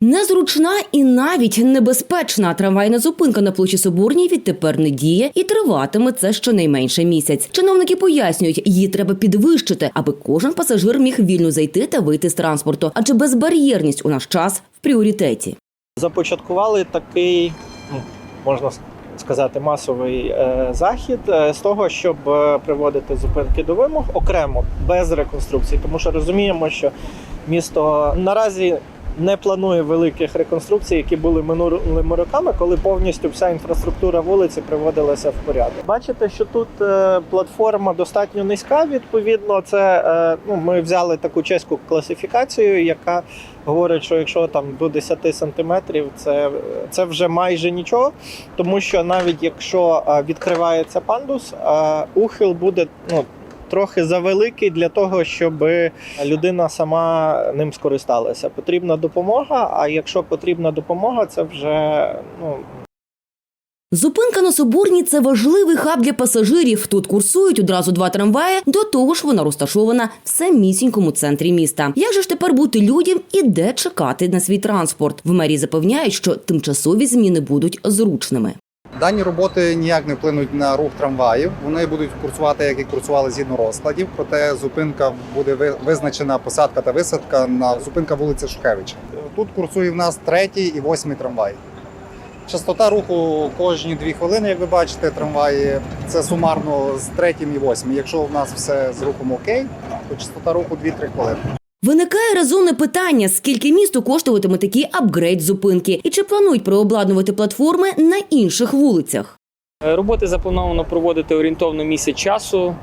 Незручна і навіть небезпечна трамвайна зупинка на площі Соборній відтепер не діє і триватиме це щонайменше місяць. Чиновники пояснюють, її треба підвищити, аби кожен пасажир міг вільно зайти та вийти з транспорту, адже безбар'єрність у наш час в пріоритеті. започаткували такий, ну, можна сказати, масовий е, захід е, з того, щоб е, приводити зупинки до вимог окремо без реконструкції, тому що розуміємо, що місто наразі. Не планує великих реконструкцій, які були минулими роками, коли повністю вся інфраструктура вулиці приводилася в порядок. Бачите, що тут е, платформа достатньо низька. Відповідно, це е, ну ми взяли таку чеську класифікацію, яка говорить, що якщо там до 10 сантиметрів, це, це вже майже нічого. Тому що навіть якщо е, відкривається пандус, ухил буде ну. Трохи завеликий для того, щоб людина сама ним скористалася. Потрібна допомога. А якщо потрібна допомога, це вже ну Зупинка на Соборній – це важливий хаб для пасажирів. Тут курсують одразу два трамваї. До того ж, вона розташована в самісінькому центрі міста. Як же ж тепер бути людям і де чекати на свій транспорт? В мерії запевняють, що тимчасові зміни будуть зручними. Дані роботи ніяк не вплинуть на рух трамваїв. Вони будуть курсувати, як і курсували згідно розкладів. Проте зупинка буде визначена посадка та висадка на зупинка вулиці Шухевича. Тут курсує в нас третій і восьмий трамвай. Частота руху кожні дві хвилини, як ви бачите, трамваї це сумарно з третім і восьмим. Якщо в нас все з рухом окей, то частота руху 2-3 хвилини. Виникає резонне питання, скільки місту коштуватиме такий апгрейд зупинки, і чи планують переобладнувати платформи на інших вулицях. Е, Роботи заплановано проводити орієнтовно місяць часу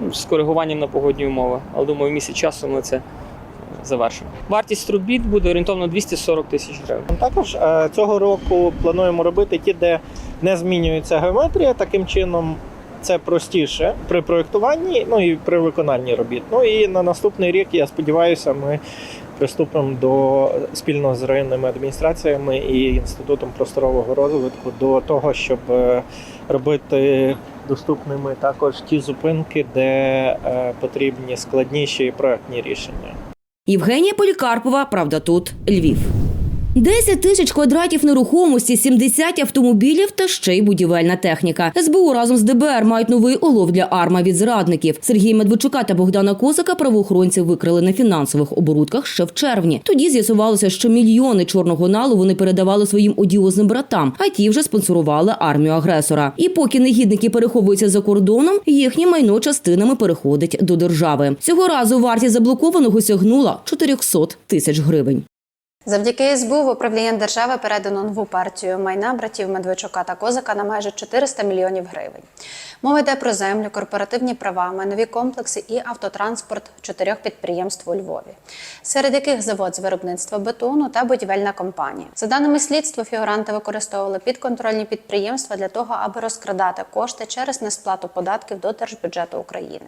ну, з коригуванням на погодні умови. Але думаю, місяць часу ми це е, завершимо. Вартість робіт буде орієнтовно 240 тисяч гривень. також е, цього року плануємо робити ті, де не змінюється геометрія. Таким чином це простіше при проєктуванні, ну і при виконанні робіт. Ну і на наступний рік, я сподіваюся, ми приступимо до спільно з районними адміністраціями і інститутом просторового розвитку до того, щоб е, робити доступними також ті зупинки, де е, потрібні складніші проектні рішення. Євгенія Полікарпова, правда, тут Львів. 10 тисяч квадратів нерухомості, 70 автомобілів та ще й будівельна техніка. СБУ разом з ДБР мають новий улов для арма від зрадників. Сергія Медведчука та Богдана Косака правоохоронці викрили на фінансових оборудках ще в червні. Тоді з'ясувалося, що мільйони чорного налу вони передавали своїм одіозним братам, а ті вже спонсорували армію агресора. І поки негідники переховуються за кордоном, їхнє майно частинами переходить до держави. Цього разу вартість заблокованого сягнула 400 тисяч гривень. Завдяки СБУ в управління держави передано нову партію майна братів Медведчука та Козака на майже 400 мільйонів гривень. Мова йде про землю, корпоративні права, майнові комплекси і автотранспорт чотирьох підприємств у Львові, серед яких завод з виробництва бетону та будівельна компанія. За даними слідства, фігуранти використовували підконтрольні підприємства для того, аби розкрадати кошти через несплату податків до держбюджету України.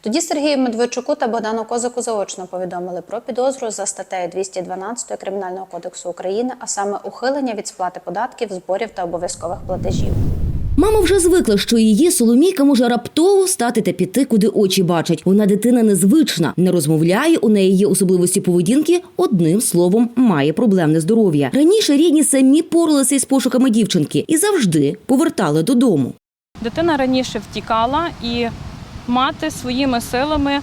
Тоді Сергію Медведчуку та Богдану Козаку заочно повідомили про підозру за статтею 212 Кримінального кодексу України, а саме ухилення від сплати податків, зборів та обов'язкових платежів. Мама вже звикла, що її Соломійка може раптово стати та піти, куди очі бачать. Вона дитина незвична, не розмовляє. У неї є особливості поведінки. Одним словом, має проблемне здоров'я. Раніше рідні самі поралися із пошуками дівчинки і завжди повертали додому. Дитина раніше втікала, і мати своїми силами,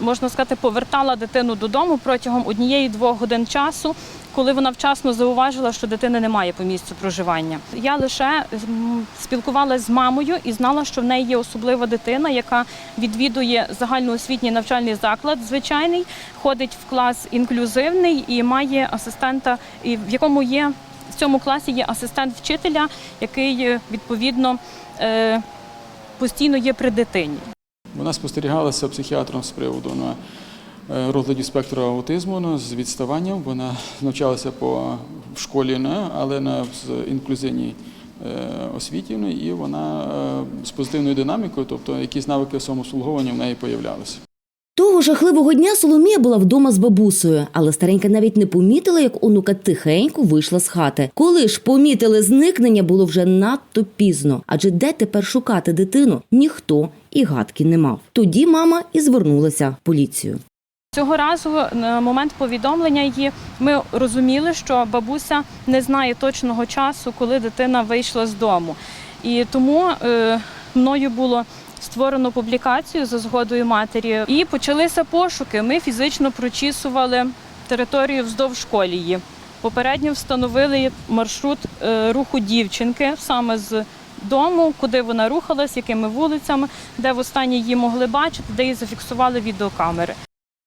можна сказати, повертала дитину додому протягом однієї-двох годин часу, коли вона вчасно зауважила, що дитини немає по місцю проживання. Я лише спілкувалася з мамою і знала, що в неї є особлива дитина, яка відвідує загальноосвітній навчальний заклад, звичайний, ходить в клас інклюзивний і має асистента, в якому є в цьому класі є асистент вчителя, який відповідно е, постійно є при дитині. Вона спостерігалася психіатром з приводу на е, розладі спектру аутизму ну, з відставанням. Вона навчалася по в школі, ну, але на інклюзивній е, освіті, ну, і вона е, з позитивною динамікою, тобто якісь навики самообслуговування в неї появлялися. Того жахливого дня Соломія була вдома з бабусею, але старенька навіть не помітила, як онука тихенько вийшла з хати. Коли ж помітили зникнення, було вже надто пізно. Адже де тепер шукати дитину ніхто і гадки не мав. Тоді мама і звернулася в поліцію. Цього разу на момент повідомлення її ми розуміли, що бабуся не знає точного часу, коли дитина вийшла з дому. І тому е, мною було створено публікацію за згодою матері. І почалися пошуки. Ми фізично прочісували територію вздовж колії. Попередньо встановили маршрут е, руху дівчинки саме з дому, куди вона рухалась, якими вулицями, де востаннє її могли бачити, де її зафіксували відеокамери.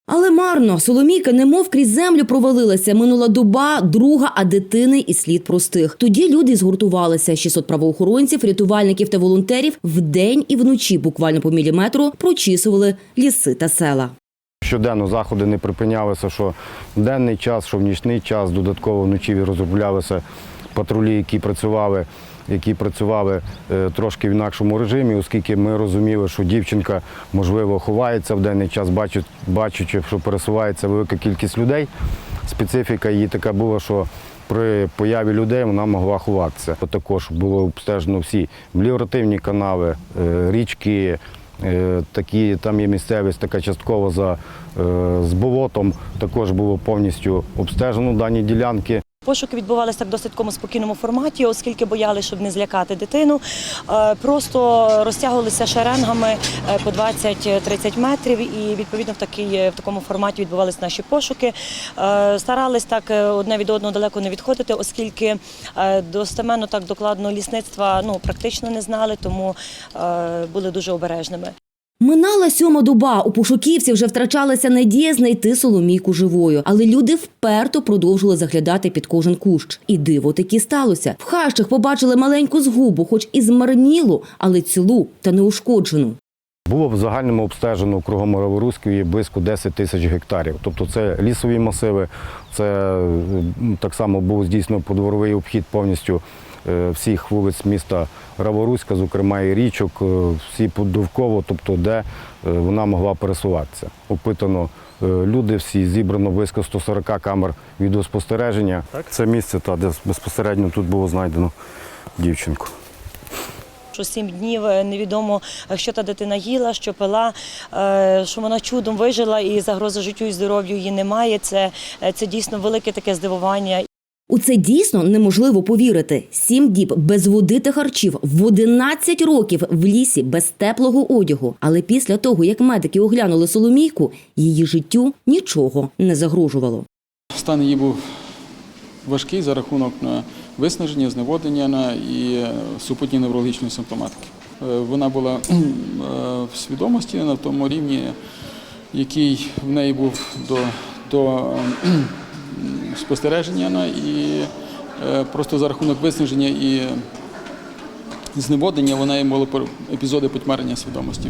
Але марно Соломійка, немов крізь землю провалилася. Минула доба, друга, а дитини і слід простих. Тоді люди згуртувалися. 600 правоохоронців, рятувальників та волонтерів вдень і вночі, буквально по міліметру, прочісували ліси та села. Щоденно заходи не припинялися, що в денний час, що в нічний час, додатково вночі розроблялися патрулі, які працювали, які працювали е, трошки в інакшому режимі, оскільки ми розуміли, що дівчинка, можливо, ховається в денний час, бачачи, що пересувається велика кількість людей. Специфіка її така була, що при появі людей вона могла ховатися. Також було обстежено всі меліоративні канави, е, річки, Е, Такі там є місцевість, така частково за з болотом. Також було повністю обстежено дані ділянки. Пошуки відбувалися в досить такому спокійному форматі, оскільки боялися, щоб не злякати дитину. Е, Просто розтягувалися шеренгами е, по 20-30 метрів, і відповідно в такий в такому форматі відбувалися наші пошуки. Е, Старались так одне від одного далеко не відходити, оскільки достеменно так докладно лісництва ну практично не знали, тому були дуже обережними. Минала сьома доба. У пошуківців вже втрачалася надія знайти Соломійку живою, але люди вперто продовжували заглядати під кожен кущ. І диво таки сталося. В хащах побачили маленьку згубу, хоч і змарнілу, але цілу та неушкоджену. Було в загальному обстежено кругом Раворуської близько 10 тисяч гектарів. Тобто це лісові масиви, це так само був здійснено подворовий обхід повністю всіх вулиць міста Раворуська, зокрема і річок, е, всі довково, тобто де е, вона могла пересуватися. Опитано е, люди, всі зібрано близько 140 камер відеоспостереження. Це місце, та, де безпосередньо тут було знайдено дівчинку. що сім днів е, невідомо, е, що та дитина їла, що пила, е, що вона чудом вижила і загрози життю і здоров'ю її немає. Це, е, це дійсно велике таке здивування. У це дійсно неможливо повірити. Сім діб без води та харчів, в 11 років в лісі без теплого одягу. Але після того, як медики оглянули Соломійку, її життю нічого не загрожувало. Стан її був важкий за рахунок на виснаження, зневоднення на і е, супутні неврологічної симптоматики. Е, Вона була е, в свідомості на тому рівні, який в неї був до, до спостереження і е, просто за рахунок виснаження і зневоднення вона їм було епізоди потьмарення свідомості.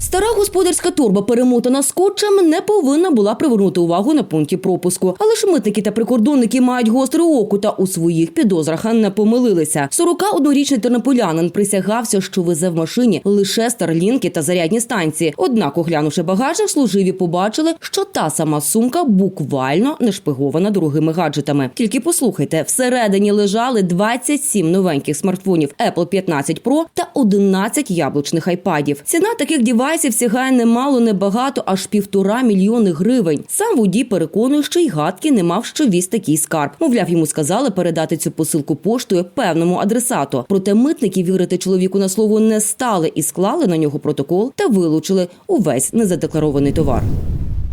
Стара господарська торба, перемотана скотчем, не повинна була привернути увагу на пункті пропуску. Але ж митники та прикордонники мають гостре око та у своїх підозрах не помилилися. 41-річний тернополянин присягався, що везе в машині лише старлінки та зарядні станції. Однак, оглянувши багажник, служиві побачили, що та сама сумка буквально не шпигована дорогими гаджетами. Тільки послухайте, всередині лежали 27 новеньких смартфонів Apple 15 Pro та 11 яблучних айпадів. Ціна таких дівайсів сягає немало, небагато, аж півтора мільйони гривень. Сам водій переконує, що й гадки не мав, що віз такий скарб. Мовляв, йому сказали передати цю посилку поштою певному адресату. Проте митники вірити чоловіку на слово не стали і склали на нього протокол та вилучили увесь незадекларований товар.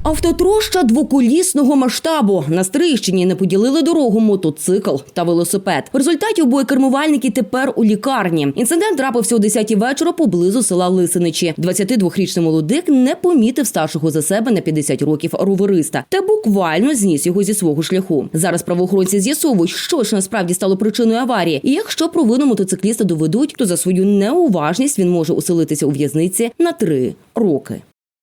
Автотроща двоколісного масштабу на Стрийщині не поділили дорогу мотоцикл та велосипед. В результаті обоє кермувальники тепер у лікарні. Інцидент трапився о 10 вечора поблизу села Лисиничі. 22-річний молодик не помітив старшого за себе на 50 років ровериста та буквально зніс його зі свого шляху. Зараз правоохоронці з'ясовують, що ж насправді стало причиною аварії. І якщо провину мотоцикліста доведуть, то за свою неуважність він може оселитися у в'язниці на три роки.